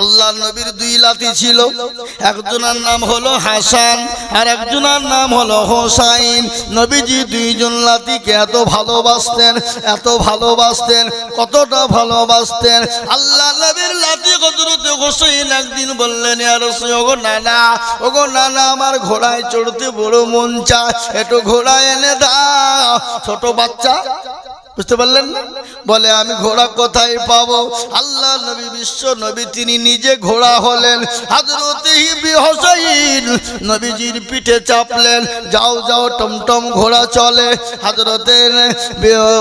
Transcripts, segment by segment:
আল্লাহ নবীর দুই লাতি ছিল। একজনের নাম হলো হাসান আর একজনের নাম হলো হোসাইন। নবীজি দুইজন লাতিকে এত ভালোবাসতেন এত ভালোবাসতেন, কতটা ভালোবাসতেন। আল্লাহ নবীর লাতি হজরতে হোসাইন একদিন বললেন আর ওগো নানা ওগো নানা, আমার ঘোড়ায় চড়তে বড় মন চায়, একটু ঘোড়ায় এনে দাও। ছোট বাচ্চা বুঝতে পারলেন না? বলে, আমি ঘোড়া কোথায় পাবো? আল্লাহ নবী, বিশ্ব নবী, তিনি নিজে ঘোড়া হলেন। নবীজির পিঠে চাপলেন। যাও যাও, টমটম ঘোড়া চলে। হাজরতে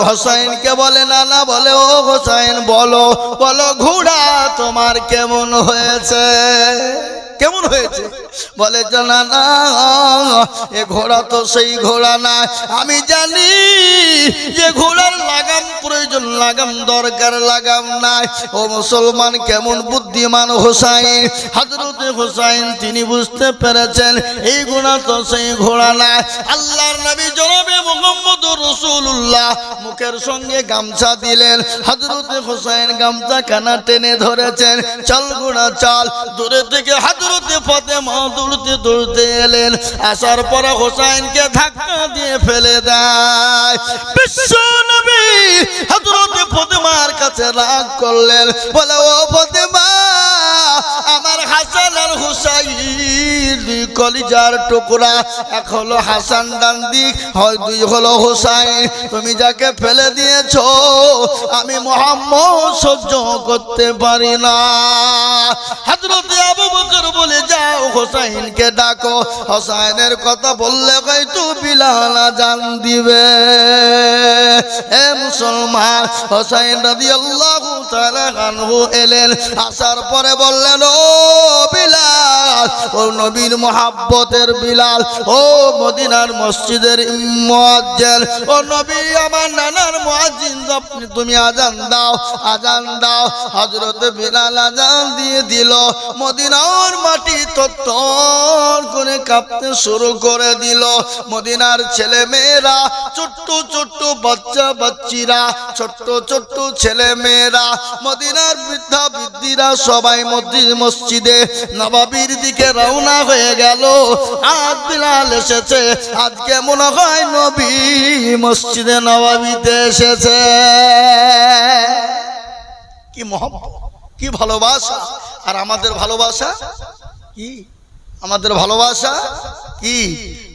হোসাইনকে বলে না না বলে, ও হোসাইন, বলো বলো, ঘোড়া তোমার কেমন হয়েছে? কেমন হয়েছে? বলে যে না, এ ঘোড়া তো সেই ঘোড়া না। আমি জানি যে ঘোড়ার লাগাম প্রয়োজন, লাগাম দরকার, লাগাম নাই। ও মুসলমান কেমন বুদ্ধিমান হোসাইন। হজরতে হোসাইন, তিনি বুঝতে পেরেছেন, এই ঘোড়া তো সেই ঘোড়া না। আল্লাহর নবী জনাবে মোহাম্মদ রসুল্লাহ মুখের সঙ্গে গামছা দিলেন। হজরতে হোসাইন গামছা কানা টেনে ধরেছেন। চল ঘোড়া, চাল। দূরে থেকে হজরতে মা দৌড়তে দৌড়তে এলেন। আসার পরে হোসাইনকে ধাক্কা দিয়ে ফেলে দেয়। বিশ্ব নবী হজরতে কাছে রাগ করলেন। বলে, ও ফতেমা, আমার হাসান আর হুসাইন দুই কলিজার টুকরা, এক হলো হাসান ডান দিক, হয় দুই হলো হোসাইন। তুমি যাকে ফেলে দিয়েছ, আমি মোহাম্মদ সহ্য করতে পারি না। হজরতে আবু বকর বলে, যাও হোসাইনকে ডাকো। হোসাইনের কথা বললে হয়তো বিলাল জান দিবে। এ মুসলমান, হোসাইন তাআলা আনহু এলেন। আসার পরে বললেন, ও বিলাল, ও নবীর মোহাব্বতের বিলাল, ও মদিনার মসজিদের মুয়াজ্জিন। ও নবী, আমার নানার মুয়াজ্জিন, আপনি তুমি আজান দাও আজান দাও। হযরত বিলাল আজান দিয়ে দিল, মদিনার মাটি তত্তর করে কাঁপতে শুরু করে দিল। মদিনার ছেলে মেয়েরা ছোট্ট ছোট্ট বাচ্চা বাচ্চিরা, ছোট্ট ছোট্ট ছেলে মেয়েরা মদিনার বৃদ্ধা বৃদ্ধিরা সবাই মসজিদে, নবাবির দিকে রওনা হয়ে গেল। আজ বিলাল এসেছে। আজকে মনে হয় নবী মসজিদে নবাবিতে এসেছে। কি মহব্বত, কি ভালোবাসা। আর আমাদের ভালোবাসা? কি? আমাদের ভালোবাসা? কি?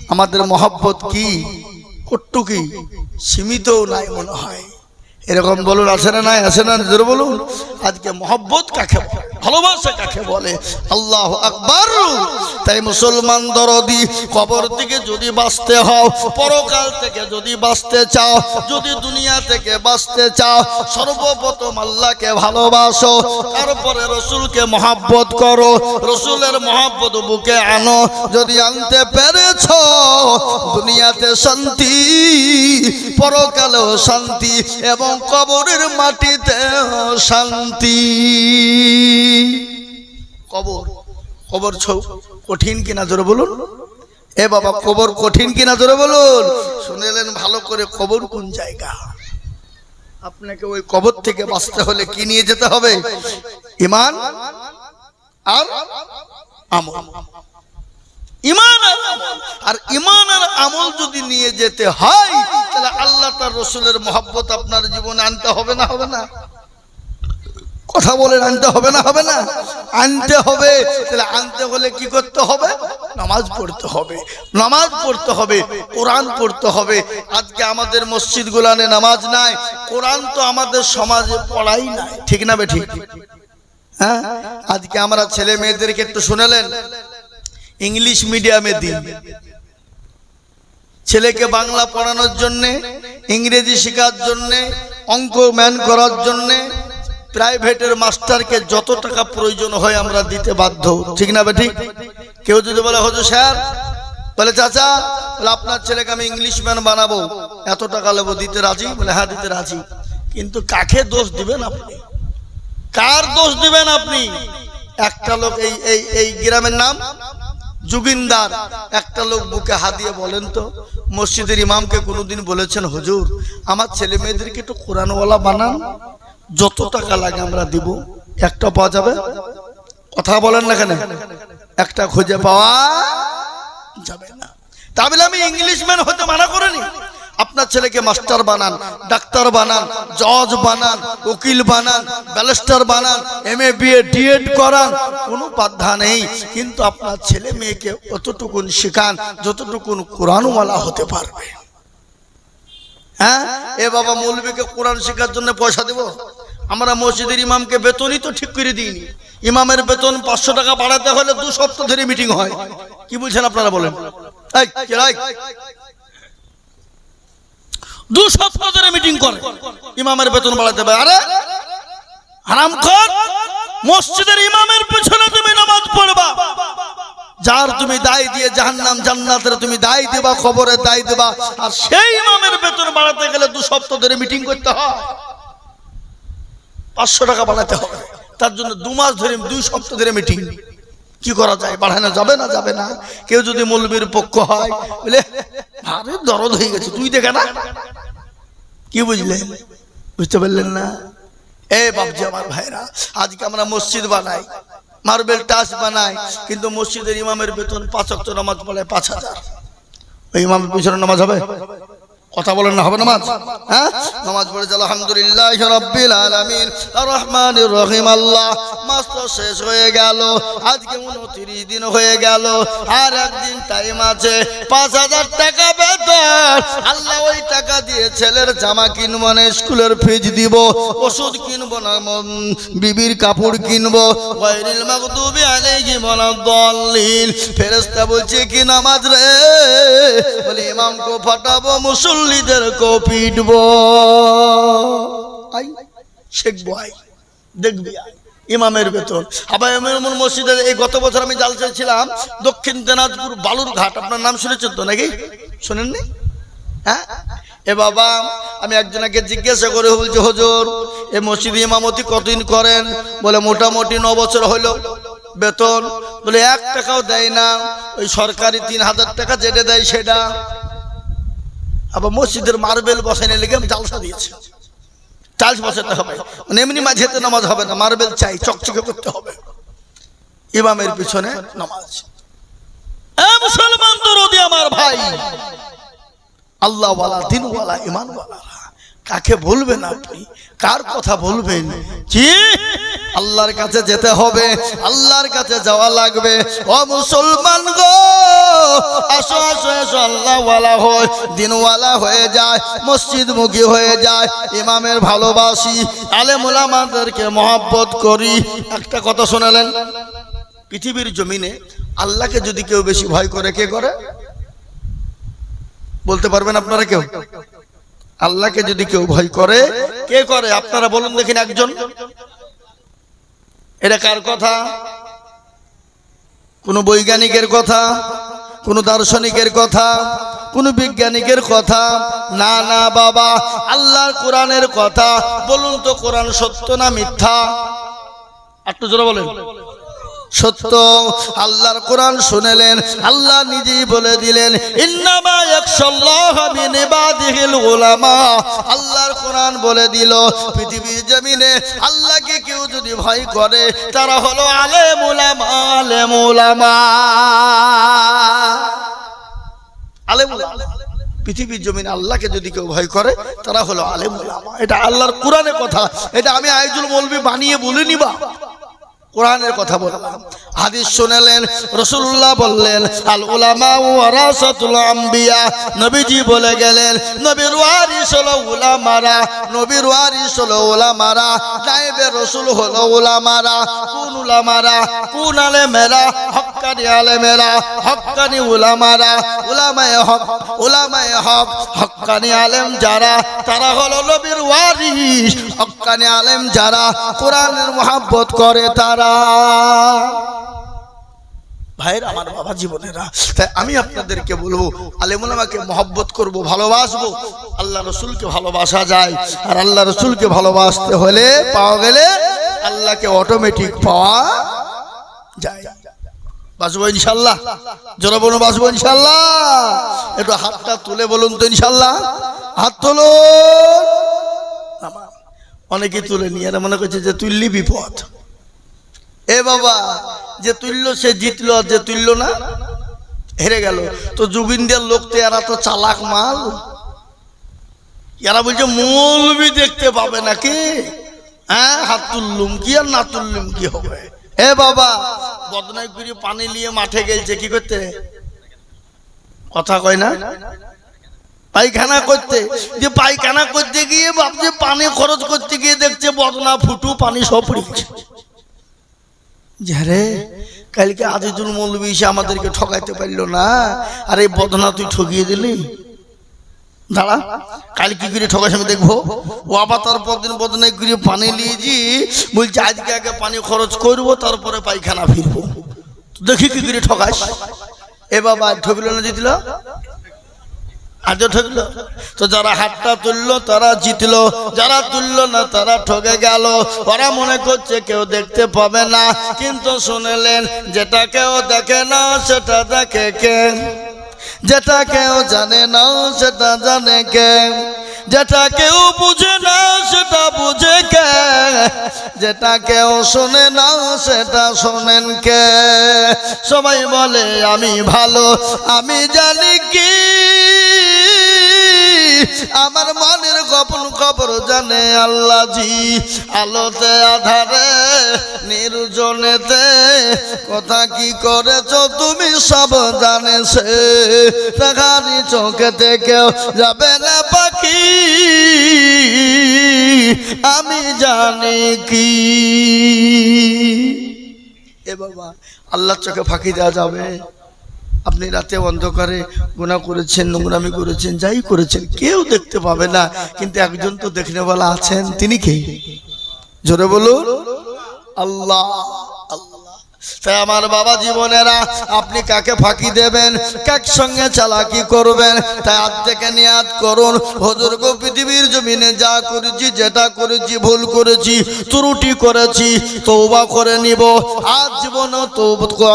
আমাদের মহব্বত কি? কট্টু কি? সীমিত নাই মনে হয়। এরকম বলুন, আছে না নাই? আছে না জোর বলুন। আজকে মহব্বত কাকে বলে? ভালোবাসা কাকে বলে? আল্লাহ আকবার। তাই মুসলমান দরদি, কবর থেকে যদি বাঁচতে হও, পরকাল থেকে যদি বাঁচতে চাও, যদি দুনিয়া থেকে বাঁচতে চাও, সর্বপ্রথম আল্লাহকে ভালোবাসো, তারপরে রসুলকে মহাব্বত করো, রসুলের মহাব্বত বুকে আনো, যদি আনতে পেরেছ, দুনিয়াতে শান্তি, পরকালেও শান্তি, এবং কবরের মাটিতে শান্তি। কবর কবর ছৌ, কঠিন কিনা জোরে বলুন? এ বাবা, কবর কঠিন কিনা জোরে বলুন? শুনেলেন ভালো করে কবর কোন জায়গা? আপনাকে ওই কবর থেকে বাঁচতে হলে কি নিয়ে যেতে হবে? ইমান আর ইমান আর ইমান আর আমল যদি নিয়ে যেতে হয় আল্লাহ রসুলের মহব্বত আপনার জীবনে আনতে হবে না হবে না? কথা বলেন আনতে হবে না হবে না? আনতে হবে, তাহলে আনতে হলে কি করতে হবে? নামাজ পড়তে হবে, নামাজ পড়তে হবে, কোরআন পড়তে হবে। আজকে আমাদের মসজিদ গুলানে নামাজ নাই, কোরআন তো আমাদের সমাজে পড়াই নাই, ঠিক না বেঠিক? হ্যাঁ? আজকে আমরা ছেলে মেয়েদেরকে একটু শুনেলেন, ইংলিশ মিডিয়ামে দিন। ছেলেকে বাংলা পড়ানোর জন্যে, ইংরেজি শেখার জন্যে, অঙ্ক ম্যান করার জন্যে, প্রাইভেটের মাস্টারকে যত টাকা প্রয়োজন হয় আমরা দিতে বাধ্য। ঠিক না বেঠিক? কেউ যদি বলে হজু স্যার, বলে, চাচা, বলে, আপনার ছেলেকে আমি ইংলিশ ম্যান বানাবো, এত টাকা নেব, দিতে রাজি? বলে হ্যাঁ দিতে রাজি। কিন্তু কাকে দোষ দিবেন আপনি? কার দোষ দিবেন আপনি? একটা লোক, এই এই এই গ্রামের নাম জুগিনদার একটা লোক বুকে হাত দিয়ে বলেন তো মসজিদের ইমামকে কোনোদিন বলেছেন, হুজুর, আমার ছেলে মেয়েদেরকে একটু কোরআনওয়ালা বানান। যত টাকা লাগে আমরা দিব। একটা পাওয়া যাবে? কথা বলেন না কেন? একটা খুঁজে পাওয়া যাবে না। তাহলে আমি ইংলিশ ম্যান হতে মানা করিনি। আপনার ছেলেকে মাস্টার বানান, ডাক্তার বানান, জজ বানান, উকিল বানান, ব্যারিস্টার বানান M A B A D Ed করান, কোনো বাধা নেই। কিন্তু আপনার ছেলে মেয়েকে অতটুকুন শেখান, যতটুকুন কোরআনওয়ালা হতে পারবে। হ্যাঁ? এ বাবা মৌলবীকে কোরআন শেখার জন্য পয়সা দেব? আমরা মসজিদের ইমামকে বেতনই তো ঠিক করে দিইনি। ইমামের বেতন পাঁচশো টাকা বাড়াতে হলে দু সপ্তাহ ধরে মিটিং হয়। কি বলছেন আপনারা বলেন? যার তুমি দায় দিয়ে জাহান্নাম, জান্নাতের তুমি দায় দেবা, খবরের দায় দেবা। আর সেই ইমামের বেতন বাড়াতে গেলে দু সপ্তাহ ধরে মিটিং করতে হয়। পাঁচশো টাকা বাড়াতে হবে। তার জন্য দু মাস ধরে দুই সপ্তাহ ধরে মিটিং কি করা যায়? বাড়ানো যাবে না যাবে না। কেউ যদি মৌলবীর পক্ষ হয়, বলে, আরে, দরদ হয়ে গেছে, তুই দেখে না? কি বুঝলে? বুঝতে পারলেন না? এ বাবজি আমার ভাইরা, আজকে আমরা মসজিদ বানাই। মার্বেল টাচ বানাই, কিন্তু মসজিদের ইমামের বেতন পাঁচ অক্ট নামাজ পড়ে পাঁচ হাজার। ওই ইমামের পিছনে নামাজ হবে? কথা বলেন না, হবে নামাজ? হ্যাঁ? নামাজ পড়ে চলো আলহামদুলিল্লাহ রব্বিল আলামিন। আর রহমানির রহিম আল্লাহ, মাস তো শেষ হয়ে গেল, আজকে উনত্রিশ দিন হয়ে গেল, আর একদিন টাইম আছে, পাঁচ হাজার টাকা বেতন। আল্লাহ ওই টাকা দিয়ে ছেলের জামা কিনবো না স্কুলের ফিজ দিব, ওষুধ কিনবো, না বিবির কাপড় কিনবো। গায়রিল মাগদুবি আলাইহিম ওয়ালাদ-দাল্লিন ফেরেশতা বলছে, কি নামাজ রে? বলে, ইমামকে ফাটাবো মুসল্লিদেরকে পিটবো আই, শিখব, আই, দেখবি। ইমামের বেতন আবার এমন মসজিদের এই গত বছর আমি জাল ছিলাম দক্ষিণ দিনাজপুর বালুরঘাট আপনার নাম শুনেছেন তো নাকি? শোনেননি? হ্যাঁ? এ বাবা, আমি একজনকে জিজ্ঞাসা করে বলছি, হজুর, এ মসজিদ ইমামতি কতদিন করেন? বলে, মোটামুটি ন বছর হলো বেতন। বলে, এক টাকাও দেয় না। ওই সরকারি তিন হাজার টাকা যেটা দেয় সেটা। আবার মসজিদের মার্বেল বসাইনে লেগে আমি জালসা দিয়েছি। টাইলস বসাতে হবে। মানে এমনি মাঝেতে নামাজ হবে না, মার্বেল চাই, চকচকে করতে হবে। ইমামের পিছনে নামাজ। মুসলমান দরদি আমার ভাই। আল্লাহওয়ালা, দিনওয়ালা ইমানওয়ালা কাকে বলবেন আপনি? কার কথা বলবেন? জি আল্লাহর কাছে যেতে হবে, আল্লাহর কাছে যাওয়া লাগবে। ও মুসলমান গো, আসো আসো আসো, আল্লাহওয়ালা হয়, দিনওয়ালা হয়ে যায় মসজিদ মুখী হয়ে যায়, ইমামের ভালোবাসি আলেম ওলামাদেরকে মহাব্বত করি। একটা কথা শোনালেন, পৃথিবীর জমিনে আল্লাহকে যদি কেউ বেশি ভয় করে, কে করে? বলতে পারবেন আপনারা কেউ? আল্লাহকে যদি কেউ ভয় করে, কে করে? আপনারা বলুন দেখেন একজন। এটা কার কথা? কোন বৈজ্ঞানিকের কথা? কোন দার্শনিকের কথা? কোন বিজ্ঞানিকের কথা? না না, বাবা, আল্লাহর কোরআনের কথা। বলুন তো কোরআন সত্য না মিথ্যা? একটু জোরে বলেন। সত্য। আল্লাহর কোরআন শুনেলেন, আল্লাহ নিজেই বলে দিলেন, ইন্নামা ইয়াকশাল্লাহ মিন ইবাদিহিল উলামা। আল্লাহর কোরআন বলে দিল, পৃথিবীর জমিনে আল্লাহকে কেউ যদি ভয় করে, তারা হলো আলেম উলামা আলেম উলামা। আলেম পৃথিবীর জমিন আল্লাহকে যদি কেউ ভয় করে, তারা হলো আলেম এটা আল্লাহর কোরআনের কথা। এটা আমি আইজুল মলবি বানিয়ে বলিনি বা? কোরআনের কথা বললাম। হাদিস শুনেলেন রসুল্লাহ বললেন, আল উলামা ওয়ারাসাতুল আম্বিয়া। নবীজি বলে গেলেন, নবীর ওয়ারিস হলো উলামারা, নবীর ওয়ারিস হলো উলামারা নাইবে রসুল হলো উলামারা। কোন উলামারা? কোন আলেমেরা? হক্কানি আলেমেরা, হক্কানি উলামারা। উলামায়ে হক উলামায়ে হক, হক্কানি আলেম যারা, তারা হলো নবীর ওয়ারিস। হক্কানি আলেম যারা, কোরআনের মহাব্বত করে তারা। ভাইয়ের, আমার বাবা জীবনেরা, তাই আমি আপনাদেরকে বলব, আলেমুলামাকে মহব্বত করব, ভালোবাসবো। আল্লাহ রসুলকে ভালোবাসা যায়, আর আল্লাহ রসুলকে ভালোবাসতে হলে পাওয়া গেলে আল্লাহকে অটোমেটিক পাওয়া যায়। বাসবো ইনশাল্লাহ? জোরে বলুন বাসবো ইনশাল্লাহ? একটু হাতটা তুলে বলুন তো ইনশাল্লাহ। হাত তুলুন। অনেকে তুলে নিয়ে মনে করছে যে তুললি বিপদ এ বাবা, যে তুললো সে জিতলো, আর যে তুললো না, হেরে গেল। তো জুবিনদের লোক তো এরা তো চালাক মাল। এরা বলছে মৌলবি দেখতে পাবে নাকি? হ্যাঁ হাত তুললুম কি আর না তুললুম কি হবে? এ বাবা বদনাই করে পানি নিয়ে মাঠে গেলছে কি করতে? কথা কয় না? পায়খানা করতে। যে পায়খানা করতে গিয়ে ভাবছে, পানি খরচ করতে গিয়ে দেখছে, বদনা, ফুটু, পানি সব পড়েছে যারে কালকে আজিজুল মৌলবী এসে আমাদেরকে ঠকাইতে পারল না, আর এই বদনা তুই ঠকিয়ে দিলি। দাঁড়া কাল কি করে ঠকাস আমি দেখব? ও আবার তারপর দিন বদনাই করে পানি নিয়েছি বলছে, আজকে আগে পানি খরচ করব, তারপরে পায়খানা ফিরবো। দেখি কি করে ঠকাস এ বাবা ঠকলো না জিতলো আজও ঠকলো। তো যারা হাতটা তুললো, তারা জিতলো। যারা তুললো না, তারা ঠকে গেল। ওরা মনে করছে কেউ দেখতে পাবে না। কিন্তু শুনেলেন, যেটা কেউ দেখে না, সেটা দেখে কে? যেটা কেউ জানে না, সেটা জানে কে? যেটা কেউ বুঝে না, সেটা বুঝে কে? যেটা কেউ শোনে না, সেটা শোনেন কে? সবাই বলে, আমি ভালো, আমি জানি কি। আমার মনের গোপন খবর জানে আল্লাহ জি আলোতে, আধারে, নির্জনেতে। কথা কি করেছ তুমি সব জানেছে দেখানি চোখে থেকেও যাবে না পাখি। আমি জানি কি। এ বাবা, আল্লাহর চোখে ফাঁকি দেওয়া যাবে। আপনি রাতে অন্ধকারে গুণা করেছেন, নোংরামি করেছেন, যাই করেছেন, কেউ দেখতে পাবে না। কিন্তু একজন তো দেখনে বলা আছেন, তিনি কে? জোরে বলুন, আল্লাহ। আমার বাবা জীবনেরা, আপনি কাকে ফাঁকি দেবেন? কাক সঙ্গে চালাকি করবেন? তাই আজ থেকে নিয়াদ করুন। হজুর গো, পৃথিবীর জমিনে যা করেছি, যেটা করেছি, ভুল করেছি, ত্রুটি করেছি তৌবা করে নিব। আজ জীবনও তো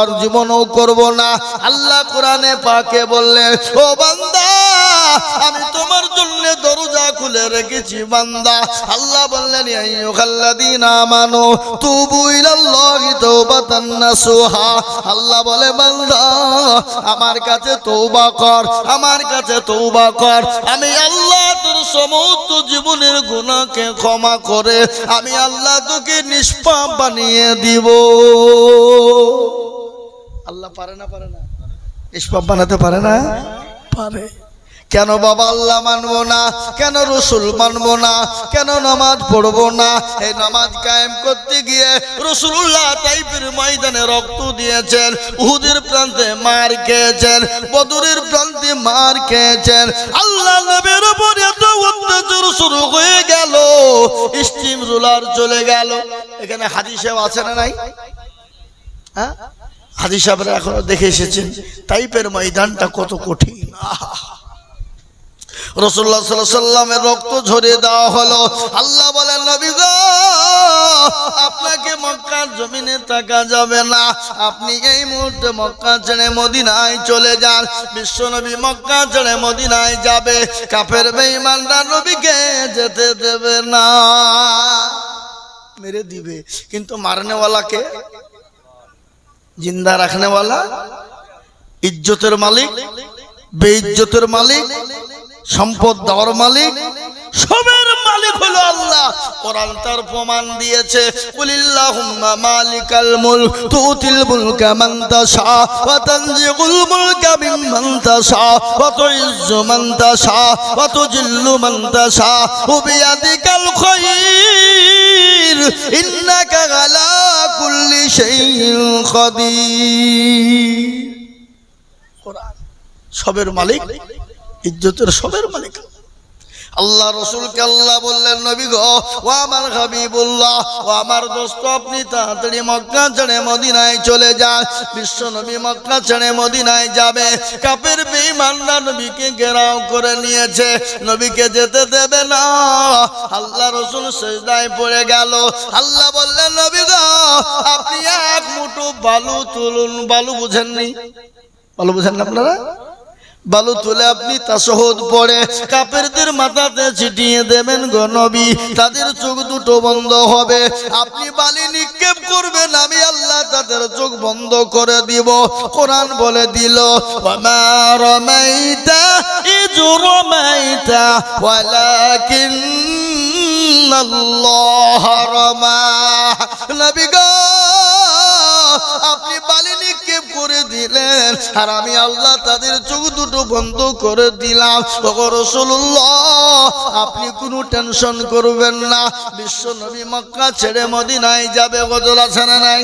আর জীবনও করব না। আল্লাহ কোরআনে পাকে বললেন, ও বান্দা, আমি তোমার জন্য দরজা খুলে রেখেছি বান্দা। আল্লাহ বললেন "ইয়া আইয়ুহাল্লাযীনা আমানু, তুবু ইলাল্লাহি আল্লাহ বলে, বান্দা, আমার কাছে তওবা কর, আমার কাছে তওবা কর। আমি আল্লাহ তোর সমস্ত জীবনের গুনাহকে ক্ষমা করে, আমি আল্লাহ তোকে নিষ্পাপ বানিয়ে দিব। আল্লাহ পারে না পারে না? নিষ্পাপ বানাতে পারে না? পারে। কেন বাবা আল্লাহ মানবো না? কেন রসুল মানবো না? কেন নামাজ পড়ব না? এই নামাজ কায়েম করতে গিয়ে রসুল্লাহ টাইপের ময়দানে রক্ত দিয়েছেন, উহুদের প্রান্তে মার খেয়েছেন, বদরের প্রান্তে মার খেয়েছেন। আল্লাহ নবীর উপর এত অত্যাচার শুরু হয়ে গেল স্টিম রুলার চলে গেল। এখানে হাজি সাহেব আছে না নাই? হ্যাঁ? হাজি সাহেবরা এখনও দেখে এসেছেন টাইপের ময়দানটা কত কঠিন। আহা রসুল্লাহ সাল্লামের রক্ত ঝরিয়ে দেওয়া হলো। আল্লাহ বলেন, নবী আপনাকে মক্কার জমিনে থাকা যাবে না। আপনি এই মুহূর্তে মক্কা ছেড়ে মদিনায় চলে যান। বিশ্ব নবী মক্কা ছেড়ে মদিনায় যাবে। কাফের বেঈমানরা নবীকে যেতে দেবে না। মেরে দিবে। কিন্তু মারনেওয়ালাকে জিন্দা রাখনেওয়ালা? ইজ্জতের মালিক? বেইজ্জতের মালিক? সম্পদ দেওয়ার মালিক, সবের মালিক হলো আল্লাহ। কোরআন তার প্রমাণ দিয়েছে কুলিল্লাহুম্মা মালিকাল মুলক, তুতিল মুলকা মান তাশা, ওয়া তানজিউল মুলকা মিম্মান তাশা, ওয়া তুইজ্জু মান তাশা, ওয়া তুজিল্লু মান তাশা বিয়াদিকাল খায়র ইন্নাকা আলা কুল্লি শাইইন কাদির কোরআন সবের মালিক ইজ্জতের সবের মালিক। আল্লাহ রসুলকে আল্লাহ বললেন, নবী গো, ও আমার হাবিবুল্লাহ, ও আমার দোস্ত, আপনি তাড়াতাড়ি মক্কা ছেড়ে মদিনায় চলে যান। বিশ্ব নবী মক্কা ছেড়ে মদিনায় যাবে। কাপের বেঈমানরা নবীকে ঘেরাও করে নিয়েছে। নবীকে যেতে দেবে না। আল্লাহ রসুল সেজদায় পড়ে গেল। আল্লাহ বললেন, নবী গো, আপনি এক মুঠো বালু তুলুন। বালু বুঝেননি? বালু বুঝেন না আপনারা? বালু তুলে আপনি তাসহদ পড়ে। কাপেরদের মাথাতে ছিটিয়ে দেবেন গো নবী, তাদের চোখ দুটো বন্ধ হবে। আপনি বালি নিক্ষেপ করবেন, আমি আল্লাহ তাদের চোখ বন্ধ করে দিব। কোরআন বলে দিল আল্লাহ নবী করে দিলেন। আর আমি আল্লাহ তাদের চোখ দুটো বন্ধ করে দিলাম। আপনি কোনো টেনশন করবেন না। বিশ্ব নবী মক্কা ছেড়ে মদিনায় যাবে, গজল আছে না নাই?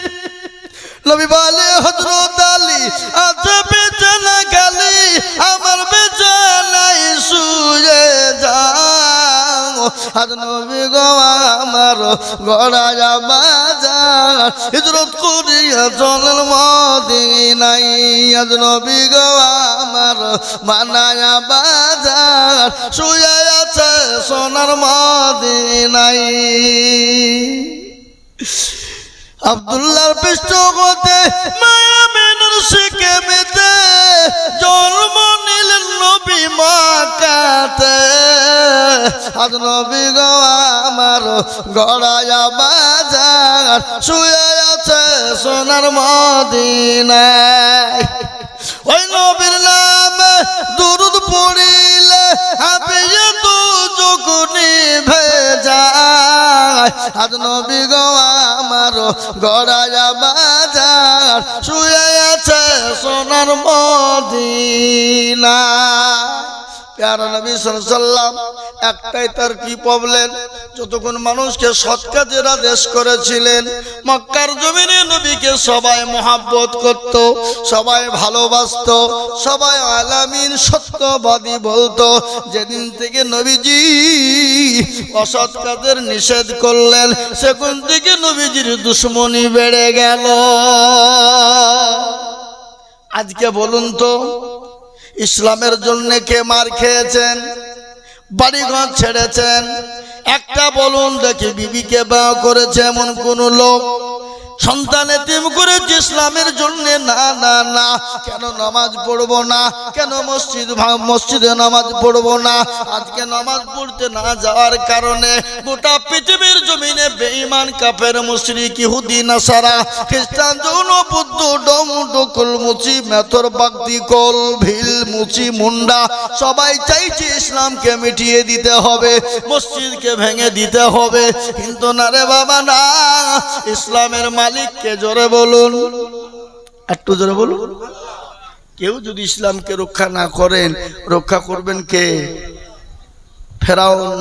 নবী বলে হজরত আলী আছে বিছানা খালি আমার বিছানায় শুয়ে যাও। আজ নবী গো, আমার গড়ায়া বাজার, হিজরত করিয়া চলেন মদিনাই আজ নবী গো, আমার বানায়া বাজার, শুয়ে আছে সোনার মদিনাই আব্দুল্লাহর পৃষ্ঠগতে মায়া মেনুর শিখে মেতে, জন্ম নিলেন নবী মাকাতে। আজ নবী গো আমার গড়ায়া বাজার, শুয়ে আছে সোনার মদিনায়। ওই নবীর নামে দুরুদ পড়িলে হাবিয়ে তু চকুনি ভেজায় আজ নবী গো আমার গড়ায়া বাজার, শুয়ে আছে সোনার মদিনা। নবী একটাই তার প্রবলেম যতক্ষণ মানুষকে করেছিলেন, মক্কার জমিনে নবীকে সবাই সবাই ভালোবাসত, সবাই আলামিন সত্যবাদী বলতো। যেদিন থেকে নবীজি অসৎ কাজের নিষেধ করলেন, সেখান থেকে নবীজির দুশ্মনী বেড়ে গেল। আজকে বলুন তো ইসলামের জন্য কে মার খেয়েছেন? বাড়িঘর ছেড়েছেন? একটা বলুন দেখি বিবিকে বা করেছে এমন কোন লোক। সন্তান এতিম করেছে ইসলামের জন্য, না না না। কেন নামাজ পড়ব না? কেন মসজিদ মসজিদে নামাজ পড়ব না? আজকে নামাজ পড়তে না যাওয়ার কারণে গোটা পৃথিবীর জমিনে বেঈমান, কাফের, মুশরিক, ইহুদি, নাসারা, খ্রিস্টান, যৌন, বুদ্ধ, ডম, ডকল, মুচি, মেথর, বাগদি, কল, ভিল, মুচি, মুন্ডা, সবাই চাইছে ইসলামকে মিটিয়ে দিতে হবে, মসজিদকে ভেঙে দিতে হবে। কিন্তু না রে বাবা, না। ইসলামের মালিককে জোরে বলুন। একটু জোরে বলুন। কেউ যদি ইসলামকে রক্ষা না করেন, রক্ষা করবেন কে? ফেরাও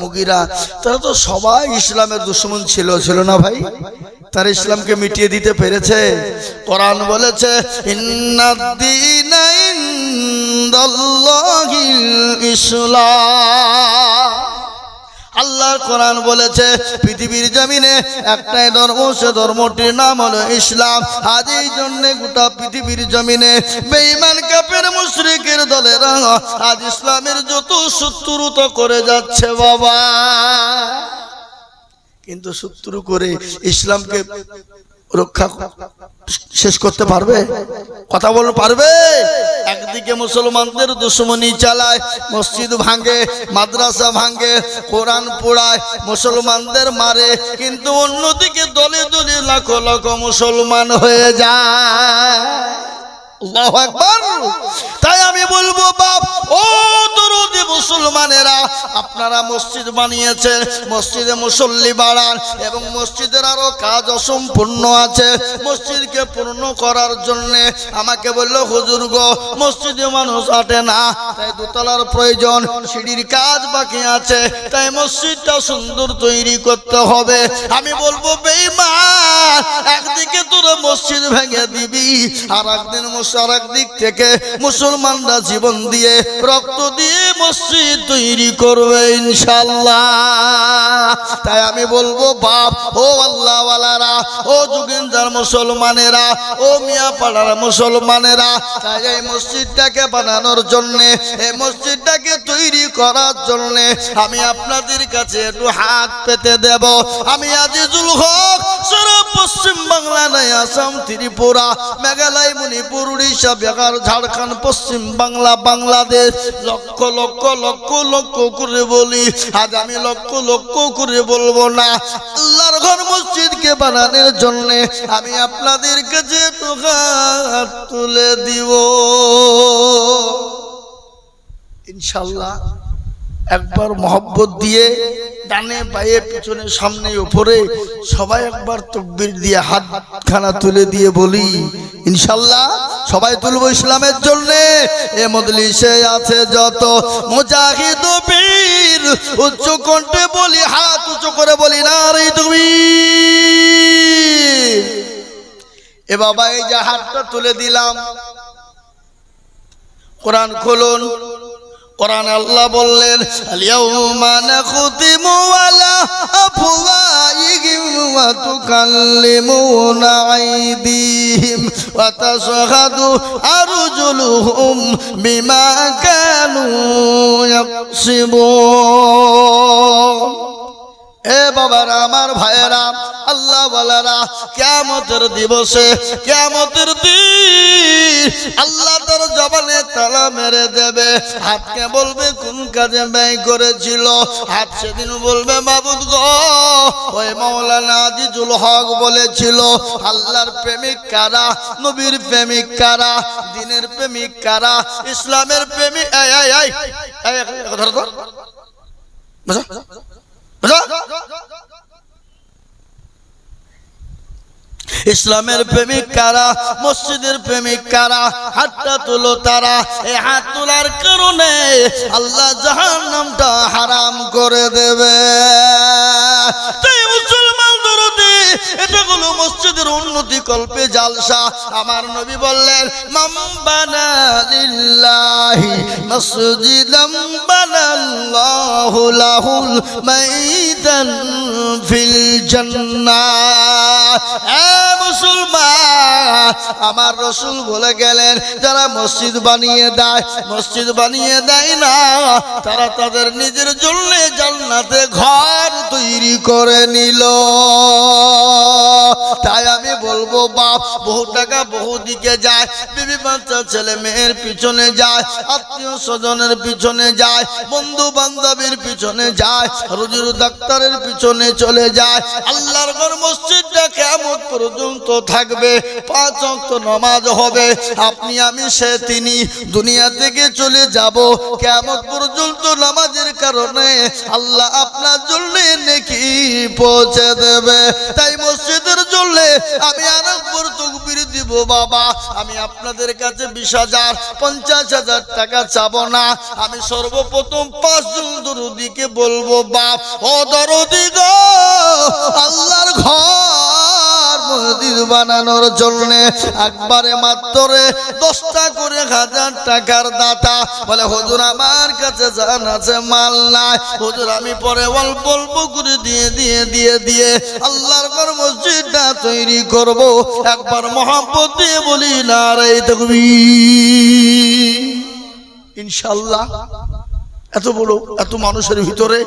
মুগিরা, তারা তো সবাই ইসলামের ছিল ছিল না ভাই? তারা ইসলামকে মিটিয়ে দিতে পেরেছে। বলেছে ইসলাম। আল্লাহর কোরআন বলেছে, পৃথিবীর জমিনে একটাই ধর্ম, সে ধর্মটির নাম হলো ইসলাম। আজ এই জন্য গোটা পৃথিবীর জমিনে বেঈমান কাপের মুশরিকের দলেরা আজ ইসলামের যত শত্রুতা করে যাচ্ছে বাবা। কিন্তু শত্রু করে ইসলামকে রক্ষা শেষ করতে পারবে? কথা বলতে পারবে? একদিকে মুসলমানদের দুশ্মনী চালায়, মসজিদ ভাঙে, মাদ্রাসা ভাঙে, কোরআন পোড়ায়, মুসলমানদের মারে, কিন্তু অন্যদিকে দলে দলে লাখো লাখো মুসলমান হয়ে যায়। তাই আমি বলব, বাপ, ও দরুদি মুসলমানেরা, আপনারা মসজিদ বানিয়েছেন, মসজিদে মুসল্লি বাড়ান এবং মসজিদের আরও কাজ অসম্পূর্ণ আছে। মসজিদকে পূর্ণ করার জন্য আমাকে বলল, হুজুর গো, মসজিদে মানুষ আটে না, তাই দোতলার প্রয়োজন, সিঁড়ির কাজ বাকি আছে, তাই মসজিদটা সুন্দর তৈরি করতে হবে। আমি বলব বেইমান একদিকে তোরা মসজিদ ভেঙে দিবি, আর একদিন মুস- আর একদিক থেকে মুসলমানরা জীবন দিয়ে রক্ত দিয়ে মসজিদ তৈরি করবে ইনশাল্লাহ তাই আমি বলব, বাপ, ও আল্লাহওয়ালারা, ও যুগিন্দার মুসলমানেরা, ও মিয়া পাড়ার মুসলমানেরা, তাই এই মসজিদটাকে বানানোর জন্যে, এই মসজিদটাকে তৈরি করার জন্যে আমি আপনাদের কাছে একটু হাত পেতে দেব। আমি আজিজুল হক সারা পশ্চিম বাংলা নাই আসাম, ত্রিপুরা, মেঘালয়, মণিপুর, উড়িষ্যা, বিহার, ঝাড়খণ্ড, পশ্চিম বাংলা, বাংলাদেশ। লক্ষ লক্ষ লক্ষ লক্ষ করে বলি, আজ আমি লক্ষ লক্ষ করে বলব না। আল্লাহর ঘর মসজিদকে বানানোর জন্য আমি আপনাদের কাছে হাত তুলে দিব। ইনশাল্লাহ একবার মহব্বত দিয়ে ডানে বায়ে পিছনে সামনে উপরে সবাই একবার তকবির দিয়ে হাত খানা তুলে দিয়ে বলি, ইনশাল্লাহ সবাই তুলবো ইসলামের জন্য। এ মজলিসে আছে যত মুজাহিদ বীর উচ্চ কণ্ঠে বলি, হাত উঁচু করে বলি না রে তুমি এ বাবা, এই যে হাতটা তুলে দিলাম। কোরআন খুলুন। কোরআন আল্লাহ বললেন তুকাল্লিমুনা আইদিহিম ওয়া তাশহাদু আরজুলুহুম বিমা কানু ইয়াকসিবুন। এ বাবারা আমার ভাইয়েরা আল্লাহ বলারা কেমতের দিবসে কেমতের দিন আল্লাহ তার জবানে তালা মেরে দেবে হাতকে বলবে কোন কাজে ব্যয় করেছিল হাত সেদিন বলবে বাবুদ গো ওই মৌলানা আজিজুল হক বলেছিল আল্লাহর প্রেমিক কারা নবীর প্রেমিক কারা দিনের প্রেমিক কারা ইসলামের প্রেমিক এই ইসলামের প্রেমিক কারা? মসজিদের প্রেমিক কারা? হাতটা তুলো তারা। এ হাত তোলার কারণে আল্লাহ জাহান নামটা হারাম করে দেবে। মুসলমান এটা হলো মসজিদের উন্নতি কল্পে জালসা। আমার নবী বললেন মাম বানা লিল্লাহি মসজিদাম বানাল্লাহু লাহুল মাইদান ফিল জান্নাহ। এ মুসলমান, আমার রসুল বলে গেলেন, যারা মসজিদ বানিয়ে দেয়, মসজিদ বানিয়ে দেয় না, তারা তাদের নিজের জন্য জান্নাতে ঘর তৈরি করে নিল। তাই আমি বলব, বাপ, বহু টাকা বহু দিকে যায়। বিবি বাচ্চা ছেলে মেয়ের পিছনে যায়, আত্মীয় স্বজনের পিছনে যায়, বন্ধু বান্ধবের পিছনে যায়, রুজির ডাক্তারের পিছনে চলে যায়। আল্লাহর ঘর মসজিদটা কেমন পর্যন্ত থাকবে? পাঁচ অক্ত নামাজ হবে। আপনি, আমি, সে, তিনি দুনিয়া থেকে চলে যাব। কেমন পর্যন্ত নামাজের কারণে আল্লাহ আপনার জন্য নাকি পৌঁছে দেবে। তাই মসজিদের জন্য আমি আরেকবার তকবির দিব, বাবা। আমি আপনাদের কাছে বিশ হাজার, পঞ্চাশ হাজার টাকা চাব না। আমি সর্বপ্রথম পাঁচজন দরুদিকে বলব, বাপ। ও দরদি গো, আল্লাহর ঘর। মসজিদ বানানোর জন্য একবারে মাত্র দশটা করে হাজার টাকার দাতা। বলে, হুজুর, আমার কাছে জান আছে, মাল নাই। হুজুর, আমি পরে অল্প অল্প করে দিয়ে দিয়ে দিয়ে দিয়ে আল্লাহর ঘর মসজিদটা তৈরি করব। একবার দিয়ে বলি না রে তকবি ইনশাল্লাহ এত বড়, এত মানুষের ভিতরে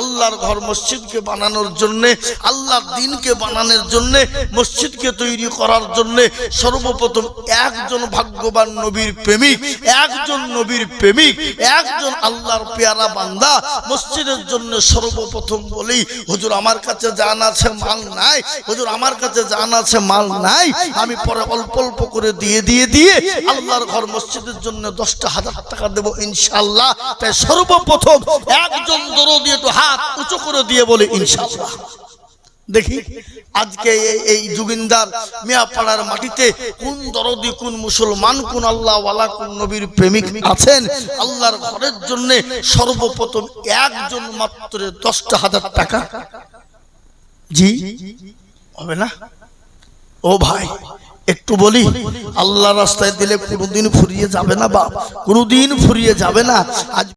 আল্লাহর ঘর মসজিদকে বানানোর জন্য, আল্লাহর দিনকে বানানোর জন্য, মসজিদকে তৈরি করার জন্য সর্বপ্রথম একজন ভাগ্যবান নবীর প্রেমিক, একজন নবীর প্রেমিক, একজন আল্লাহর পেয়ারা বান্দা মসজিদের জন্য সর্বপ্রথম বলি হুজুর, আমার কাছে জান আছে, মাল নাই। হুজুর, আমার কাছে জান আছে, মাল নাই। আমি পরে অল্প অল্প করে দিয়ে দিয়ে দিয়ে আল্লাহর ঘর মসজিদের জন্য দশটা হাজার টাকা দেবো ইনশাল্লাহ তাই সর্বপ্রথম একজন দরদি একটু হাত উঁচু করে দিয়ে বলে ইনশাল্লাহ দেখি, আজকে এই- যুগিন্দার মিয়াপাড়ার মাটিতে কোন দরদি, কোন মুসলমান, কোন আল্লাহ ওয়ালা কোন নবীর প্রেমিক আছেন? আল্লাহর ঘরের জন্য সর্বপ্রথম একজন মাত্র দশটা হাজার টাকা। জি, হবে না? ও ভাই, একটু বলি আল্লাহ রাস্তায় দিলে কোনোদিন ফুরিয়ে যাবে না বা কোনোদিন ফুরিয়ে যাবে না। আজ